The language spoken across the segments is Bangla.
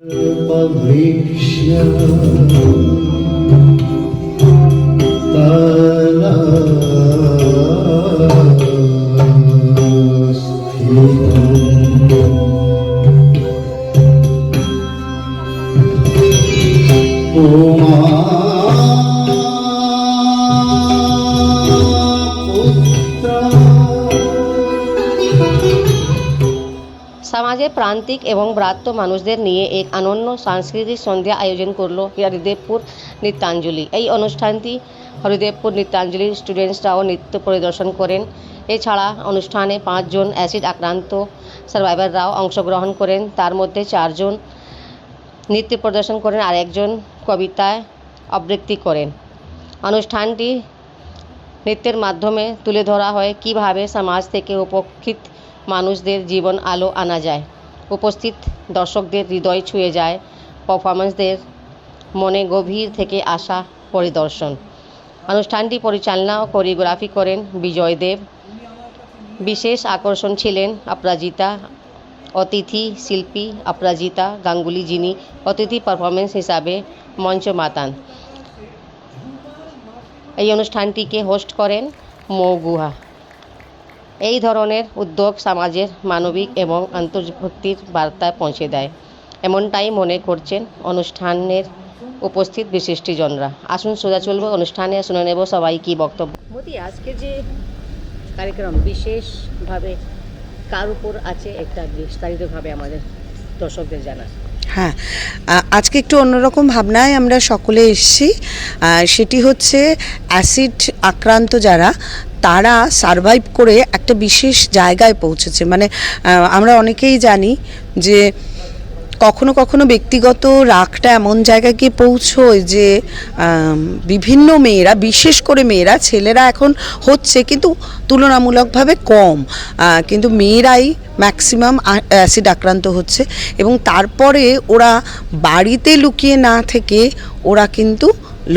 Малишня. সমাজের প্রান্তিক এবং ব্রাত্য মানুষদের নিয়ে এক অনন্য সাংস্কৃতিক সন্ধ্যা আয়োজন করল হরিদেবপুর নৃত্যাঞ্জলি। এই অনুষ্ঠানটি হরিদেবপুর নৃত্যাঞ্জলি স্টুডেন্টসরাও নৃত্য পরিদর্শন করেন। এছাড়া অনুষ্ঠানে পাঁচজন অ্যাসিড আক্রান্ত সার্ভাইভাররাও অংশগ্রহণ করেন। তার মধ্যে চারজন নৃত্য প্রদর্শন করেন আর একজন কবিতায় আবৃত্তি করেন। অনুষ্ঠানটি নৃত্যের মাধ্যমে তুলে ধরা হয় কীভাবে সমাজ থেকে উপেক্ষিত মানুষদের জীবন আলো আনা যায়। উপস্থিত দর্শকদের হৃদয় ছুঁয়ে যায় পারফরমেন্সদের মনে গভীর থেকে আসা পরিদর্শন। অনুষ্ঠানটি পরিচালনা ও কোরিওগ্রাফি করেন বিজয় দেব। বিশেষ আকর্ষণ ছিলেন অপরাজিতা অতিথি শিল্পী অপরাজিতা গাঙ্গুলি যিনি অতিথি পারফরমেন্স হিসাবে মঞ্চ মাতান। এই অনুষ্ঠানটিকে হোস্ট করেন মৌ গুহা। এই ধরনের উদ্যোগ সমাজের মানবিক এবং অন্তর্ভুক্তির বার্তা পৌঁছে দেয়। এমনটাই মনে করছেন অনুষ্ঠানের উপস্থিত বিশিষ্টজনরা। আসুন সোজা চলবো, অনুষ্ঠানে শুনে নেব সবাই কি বক্তব্য। মোদি, আজকে যে কার্যক্রম বিশেষভাবে কার উপর আছে একটা বিস্তারিতভাবে আমাদের দর্শকদের জানা হ্যাঁ আজকে একটু অন্যরকম ভাবনায় আমরা সকলে এসেছি। সেটি হচ্ছে অ্যাসিড আক্রান্ত যারা, তারা সারভাইভ করে একটা বিশেষ জায়গায় পৌঁছেছে। মানে আমরা অনেকেই জানি যে কখনো কখনো ব্যক্তিগত রাগটা এমন জায়গায় গিয়ে পৌঁছয় যে বিভিন্ন মেয়েরা, বিশেষ করে মেয়েরা, ছেলেরা এখন হচ্ছে কিন্তু তুলনামূলকভাবে কম। কিন্তু মেয়েরাই ম্যাক্সিমাম অ্যাসিড আক্রান্ত হচ্ছে এবং তারপরে ওরা বাড়িতে লুকিয়ে না থেকে ওরা কিন্তু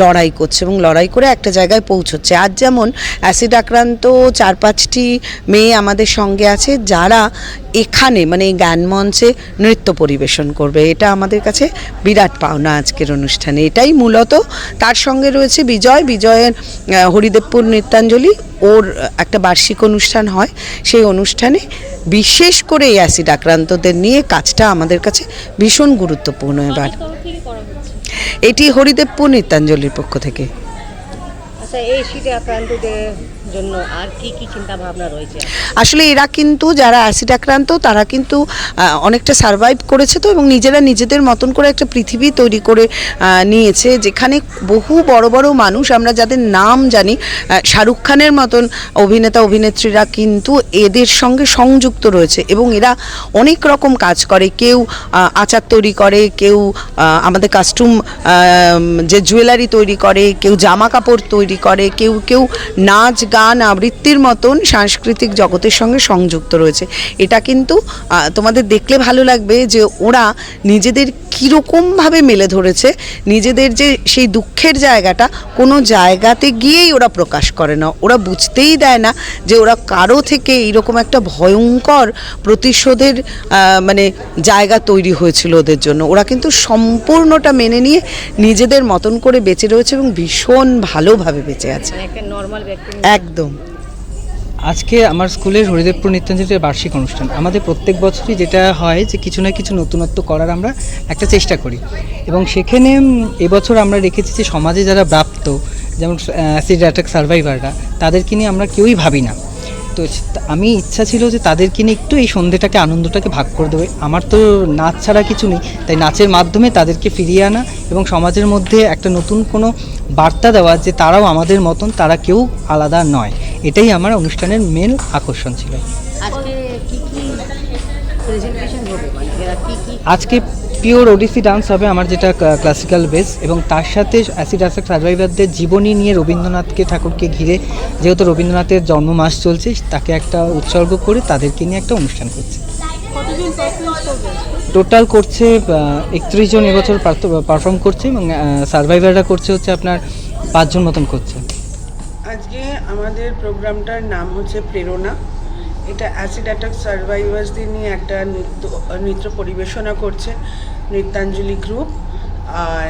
লড়াই করছে এবং লড়াই করে একটা জায়গায় পৌঁছচ্ছে। আজ যেমন অ্যাসিড আক্রান্ত চার পাঁচটি মেয়ে আমাদের সঙ্গে আছে, যারা এখানে মানে জ্ঞান মঞ্চে নৃত্য পরিবেশন করবে। এটা আমাদের কাছে বিরাট পাওনা আজকের অনুষ্ঠানে। এটাই মূলত। তার সঙ্গে রয়েছে বিজয়। বিজয়ের হরিদেবপুর নৃত্যাঞ্জলি। ওর একটা বার্ষিক অনুষ্ঠান হয়। সেই অনুষ্ঠানে বিশেষ করে এই অ্যাসিড আক্রান্তদের নিয়ে কাজটা আমাদের কাছে ভীষণ গুরুত্বপূর্ণ এবার। এটি হরিদেবপুর নৃত্যাঞ্জলির পক্ষ থেকে। আচ্ছা এই শীতে আক্রান্তদের জন্য আর কি কি চিন্তা ভাবনা রয়েছে? আসলে এরা কিন্তু যারা অ্যাসিড আক্রান্ত, তারা কিন্তু অনেকটা সারভাইভ করেছে তো এবং নিজেরা নিজেদের মতন করে একটা পৃথিবী তৈরি করে নিয়েছে যেখানে বহু বড় বড় মানুষ, আমরা যাদের নাম জানি শাহরুখ খানের মতন অভিনেতা, অভিনেত্রীরা কিন্তু এদের সঙ্গে সংযুক্ত রয়েছে এবং এরা অনেক রকম কাজ করে। কেউ আচার তৈরি করে, কেউ আমাদের কাস্টুম যে জুয়েলারি তৈরি করে, কেউ জামা কাপড় তৈরি করে, কেউ কেউ নাচ, গান আবৃত্তির মতন সাংস্কৃতিক জগতের সঙ্গে সংযুক্ত রয়েছে। এটা কিন্তু তোমাদের দেখলে ভালো লাগবে যে ওরা নিজেদের কীরকমভাবে মেলে ধরেছে নিজেদের যে সেই দুঃখের জায়গাটা কোনো জায়গাতে গিয়েই ওরা প্রকাশ করে না। ওরা বুঝতেই দেয় না যে ওরা কারও থেকে এইরকম একটা ভয়ঙ্কর প্রতিশোধের মানে জায়গা তৈরি হয়েছিল ওদের জন্য। ওরা কিন্তু সম্পূর্ণটা মেনে নিয়ে নিজেদের মতন করে বেঁচে রয়েছে এবং ভীষণ ভালোভাবে বেঁচে আছে। মানে ব্যক্তি। একদম। আজকে আমার স্কুলের হরিদেবপুর নৃত্যাঞ্জলির বার্ষিক অনুষ্ঠান। আমাদের প্রত্যেক বছরই যেটা হয় যে কিছু না কিছু নতুনত্ব করার আমরা একটা চেষ্টা করি। এবং সেখানে এবছর আমরা রেখেছি যে সমাজে যারা প্রাপ্ত যেমন অ্যাসিড অ্যাটাক সার্ভাইভাররা, তাদেরকে নিয়ে আমরা কেউই ভাবি না। তো আমি ইচ্ছা ছিল যে তাদেরকে নিয়ে একটু এই সন্ধ্যেটাকে আনন্দটাকে ভাগ করে দেবে। আমার তো নাচ ছাড়া কিছু নেই তাই নাচের মাধ্যমে তাদেরকে ফিরিয়ে আনা এবং সমাজের মধ্যে একটা নতুন কোনো বার্তা দেওয়া যে তারাও আমাদের মতন তারা কেউ আলাদা নয়। এটাই আমার অনুষ্ঠানের মেন আকর্ষণ ছিল। আজকে পিওর ওডিসি ডান্স হবে আমার যেটা ক্লাসিক্যাল বেস এবং তার সাথে অ্যাসিড অ্যাসেক সার্ভাইভারদের জীবনী নিয়ে রবীন্দ্রনাথকে ঠাকুরকে ঘিরে যেহেতু রবীন্দ্রনাথের জন্ম মাস চলছে, তাকে একটা উৎসর্গ করে তাদেরকে নিয়ে একটা অনুষ্ঠান করছে। টোটাল করছে একত্রিশ জন এবছর পারফর্ম করছে এবং সার্ভাইভাররা করছে হচ্ছে আপনার পাঁচজন মতন করছে। আজকে আমাদের প্রোগ্রামটার নাম হচ্ছে প্রেরণা। এটা অ্যাসিড অ্যাটাক সার্ভাইভার্সদের নিয়ে একটা নৃত্য নৃত্য পরিবেশনা করছে নৃত্যাঞ্জলি গ্রুপ আর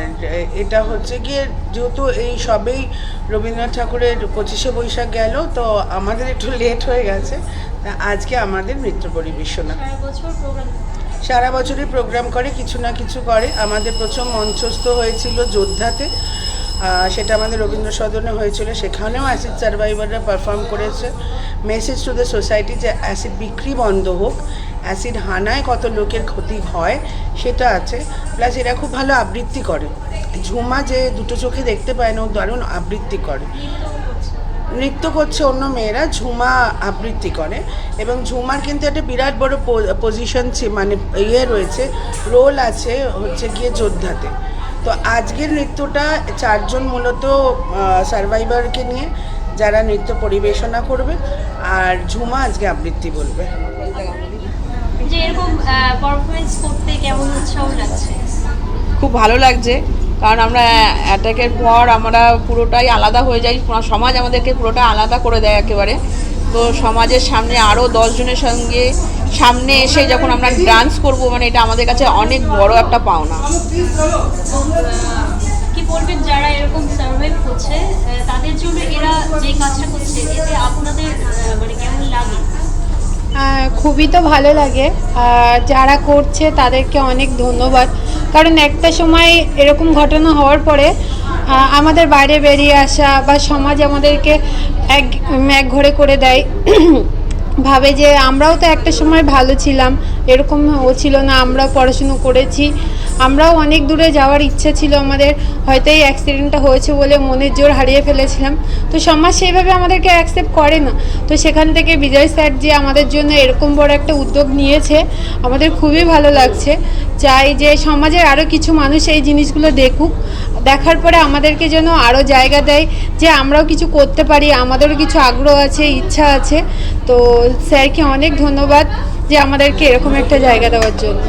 এটা হচ্ছে গিয়ে যেহেতু এই সবেই রবীন্দ্রনাথ ঠাকুরের পঁচিশে বৈশাখ গেল তো আমাদের একটু লেট হয়ে গেছে। তা আজকে আমাদের নৃত্য পরিবেশনা। সারা বছরই প্রোগ্রাম করে কিছু না কিছু করে। আমাদের প্রথম মঞ্চস্থ হয়েছিল যোদ্ধাতে। সেটা আমাদের রবীন্দ্র সদনে হয়েছিল। সেখানেও অ্যাসিড সার্ভাইভাররা পারফর্ম করেছে। মেসেজ টু দ্য সোসাইটি যে অ্যাসিড বিক্রি বন্ধ হোক অ্যাসিড হানায় কত লোকের ক্ষতি হয়, সেটা আছে। প্লাস এরা খুব ভালো আবৃত্তি করে। ঝুমা যে দুটো চোখে দেখতে পায় না, ও দারুণ আবৃত্তি করে। নৃত্য করছে অন্য মেয়েরা, ঝুমা আবৃত্তি করে। এবং ঝুমার কিন্তু একটা বিরাট বড় পজিশন মানে ইয়ে রয়েছে রোল আছে হচ্ছে গিয়ে যোদ্ধাতে। তো আজকের নৃত্যটা চারজন মূলত সার্ভাইভারকে নিয়ে যারা নৃত্য পরিবেশনা করবে আর ঝুমা আজকে আবৃত্তি বলবে। যে এরকম পারফরমেন্স করতে কেমন উৎসাহ লাগছে? খুব ভালো লাগছে কারণ আমরা অ্যাটাকের পর আমরা পুরোটাই আলাদা হয়ে যাই সমাজ আমাদেরকে পুরোটা আলাদা করে দেয় একেবারে। তো সমাজের সামনে আরও দশজনের সঙ্গে সামনে এসে যখন আমরা ডান্স করব মানে এটা আমাদের কাছে অনেক বড় একটা পাওনা। কি বলবেন যারা এরকম সার্ভাইভ করছে তাদের জন্য এরা যে কাজটা করছে এতে আপনাদের মানে কেমন লাগে? খুবই তো ভালো লাগে। যারা করছে তাদেরকে অনেক ধন্যবাদ। কারণ একটা সময় এরকম ঘটনা হওয়ার পরে আমাদের বাইরে বেরিয়ে আসা বা সমাজ আমাদেরকে এক এক ঘরে করে দেয়। ভাবে যে আমরাও তো একটা সময় ভালো ছিলাম। এরকম ও ছিল না, আমরাও পড়াশুনো করেছি। আমরাও অনেক দূরে যাওয়ার ইচ্ছা ছিল আমাদের, হয়তো এই অ্যাক্সিডেন্টটা হয়েছে বলে মনের জোর হারিয়ে ফেলেছিলাম। তো সমাজ সেইভাবে আমাদেরকে অ্যাকসেপ্ট করে না। তো সেখান থেকে বিজয় স্যার যে আমাদের জন্য এরকম বড় একটা উদ্যোগ নিয়েছে, আমাদের খুবই ভালো লাগছে। চাই যে সমাজের আরও কিছু মানুষ এই জিনিসগুলো দেখুক। দেখার পরে আমাদেরকে যেন আরও জায়গা দেয় যে আমরাও কিছু করতে পারি, আমাদেরও কিছু আগ্রহ আছে, ইচ্ছা আছে। তো স্যারকে অনেক ধন্যবাদ। যে আমাদেরকে এরকম একটা জায়গা দেওয়ার জন্য।